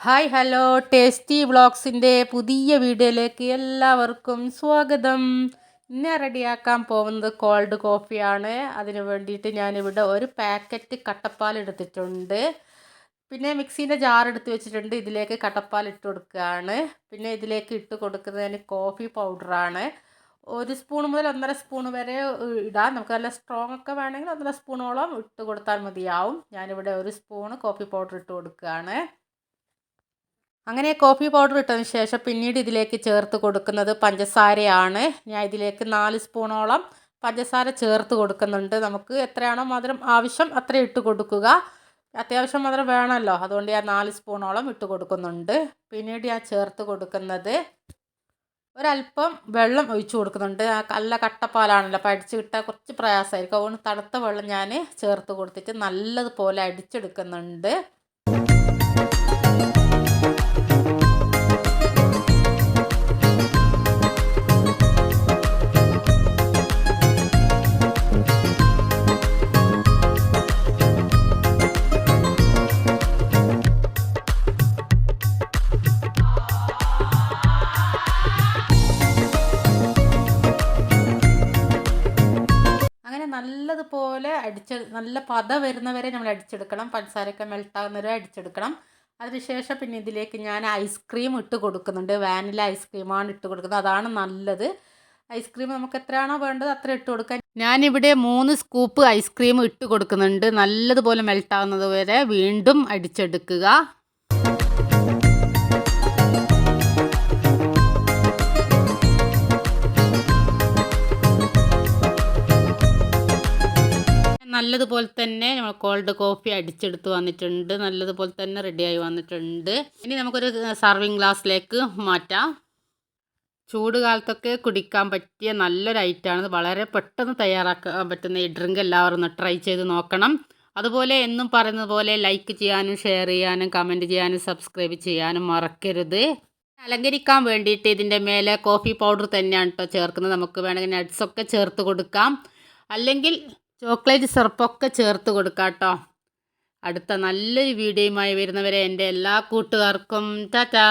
Hi hello. Tasty വ്ളോഗ്സിന്റെ പുതിയ വീഡിയോയിലേക്ക് എല്ലാവർക്കും സ്വാഗതം. ഇന്ന് റെഡിയാക്കാൻ പോകുന്നത് കോൾഡ് കോഫിയാണ്. അതിന് വേണ്ടിയിട്ട് ഞാനിവിടെ ഒരു പാക്കറ്റ് കട്ടപ്പാൽ എടുത്തിട്ടുണ്ട്. പിന്നെ മിക്സീന്റെ ജാർ എടുത്ത് വെച്ചിട്ടുണ്ട്. ഇതിലേക്ക് കട്ടപ്പാൽ ഇട്ട് കൊടുക്കുകയാണ്. പിന്നെ ഇതിലേക്ക് ഇട്ട് കൊടുക്കുന്നതിന് കോഫി പൗഡറാണ്. ഒരു സ്പൂൺ മുതൽ ഒന്നര സ്പൂൺ വരെ ഇടാം. നമുക്ക് നല്ല സ്ട്രോങ് ഒക്കെ വേണമെങ്കിൽ ഒന്നര സ്പൂണോളം ഇട്ട് കൊടുത്താൽ മതിയാവും. ഞാനിവിടെ ഒരു സ്പൂണ് കോഫി പൗഡർ ഇട്ട് കൊടുക്കുകയാണ്. അങ്ങനെ കോഫി പൗഡർ ഇട്ടതിന് ശേഷം പിന്നീട് ഇതിലേക്ക് ചേർത്ത് കൊടുക്കുന്നത് പഞ്ചസാരയാണ്. ഞാൻ ഇതിലേക്ക് നാല് സ്പൂണോളം പഞ്ചസാര ചേർത്ത് കൊടുക്കുന്നുണ്ട്. നമുക്ക് എത്രയാണോ മധുരം ആവശ്യം അത്ര ഇട്ട് കൊടുക്കുക. അത്യാവശ്യം മധുരം വേണമല്ലോ. അതുകൊണ്ട് ഞാൻ നാല് സ്പൂണോളം ഇട്ട് കൊടുക്കുന്നുണ്ട്. പിന്നീട് ഞാൻ ചേർത്ത് കൊടുക്കുന്നത് ഒരല്പം വെള്ളം ഒഴിച്ചു കൊടുക്കുന്നുണ്ട്. നല്ല കട്ടപ്പാലാണല്ലോ. അപ്പോൾ അടിച്ച് കിട്ടാൻ കുറച്ച് പ്രയാസമായിരിക്കും. അതുകൊണ്ട് തണുത്ത വെള്ളം ഞാൻ ചേർത്ത് കൊടുത്തിട്ട് നല്ലതുപോലെ അടിച്ചെടുക്കുന്നുണ്ട്. നല്ലതുപോലെ അടിച്ച് നല്ല പത വരുന്നവരെ നമ്മൾ അടിച്ചെടുക്കണം. പഞ്ചസാരയൊക്കെ മെൽട്ടാകുന്നവരെ അടിച്ചെടുക്കണം. അതിനുശേഷം പിന്നെ ഇതിലേക്ക് ഞാൻ ഐസ്ക്രീം ഇട്ട് കൊടുക്കുന്നുണ്ട്. വാനില ഐസ്ക്രീമാണ് ഇട്ട് കൊടുക്കുന്നത്. അതാണ് നല്ലത്. ഐസ്ക്രീം നമുക്ക് എത്രയാണോ വേണ്ടത് അത്ര ഇട്ട് കൊടുക്കാൻ ഞാനിവിടെ മൂന്ന് സ്കൂപ്പ് ഐസ്ക്രീം ഇട്ട് കൊടുക്കുന്നുണ്ട്. നല്ലതുപോലെ മെൽട്ടാകുന്നത് വരെ വീണ്ടും അടിച്ചെടുക്കുക. നല്ലതുപോലെ തന്നെ നമ്മൾ കോൾഡ് കോഫി അടിച്ചെടുത്ത് വന്നിട്ടുണ്ട്. നല്ലതുപോലെ തന്നെ റെഡിയായി വന്നിട്ടുണ്ട്. ഇനി നമുക്കൊരു സർവിങ് ഗ്ലാസ്സിലേക്ക് മാറ്റാം. ചൂട് കാലത്തൊക്കെ കുടിക്കാൻ പറ്റിയ നല്ലൊരു ഐറ്റമാണ് വളരെ പെട്ടെന്ന് തയ്യാറാക്കാൻ പറ്റുന്ന ഈ ഡ്രിങ്ക് എല്ലാവരും ഒന്ന് ട്രൈ ചെയ്ത് നോക്കണം. അതുപോലെ എന്നും പറയുന്നത് പോലെ ലൈക്ക് ചെയ്യാനും ഷെയർ ചെയ്യാനും കമന്റ് ചെയ്യാനും സബ്സ്ക്രൈബ് ചെയ്യാനും മറക്കരുത്. അലങ്കരിക്കാൻ വേണ്ടിയിട്ട് ഇതിന്റെ മേലെ കോഫി പൗഡർ തന്നെയാണ് കേട്ടോ ചേർക്കുന്നത്. നമുക്ക് വേണമെങ്കിൽ നട്ട്സൊക്കെ ചേർത്ത് കൊടുക്കാം. അല്ലെങ്കിൽ ചോക്ലേറ്റ് സിറപ്പൊക്കെ ചേർത്ത് കൊടുക്കാം കേട്ടോ അടുത്ത നല്ലൊരു വീഡിയോയുമായി വരുന്നവരെ എന്റെ എല്ലാ കൂട്ടുകാർക്കും ടാറ്റാ.